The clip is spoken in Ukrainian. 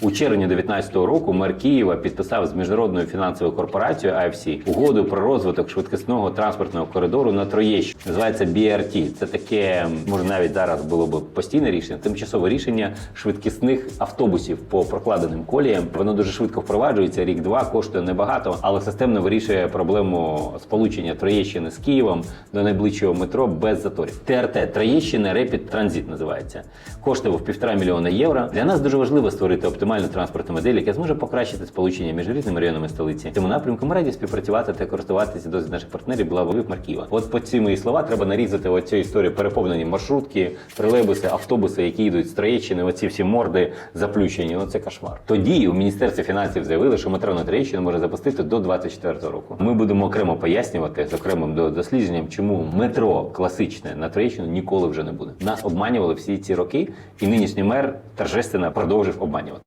У червні 2019 року мер Києва підписав з міжнародною фінансовою корпорацією AFC угоду про розвиток швидкісного транспортного коридору на Троєщині. Називається BRT. Це таке, може навіть зараз було б постійне рішення, тимчасове рішення швидкісних автобусів по прокладеним коліям. Воно дуже швидко впроваджується. Рік-два коштує небагато, але системно вирішує проблему сполучення Троєщини з Києвом до найближчого метро без заторів. ТРТ Троєщина Rapid Transit називається. Коштував півтора мільйона євро. Для нас дуже важливо створити оптимальну транспортну модель, яка зможе покращити сполучення між різними районами столиці. В цьому напрямку ми раді співпрацювати та користуватися досвід наших партнерів Львів Марківа. От по ці мої слова треба нарізати оцю історію переповнені маршрутки, тролейбуси, автобуси, які йдуть з Троєщини, оці всі морди заплющені. Оце кошмар. Тоді у міністерстві фінансів заявили, що метро на Троєщину може запустити до 24 року. Ми будемо окремо пояснювати з окремим до- дослідженням, чому метро класичне на Троєщину ніколи вже не буде. Нас обманювали всі ці роки, і нинішній мер торжественно продовжив обманювати.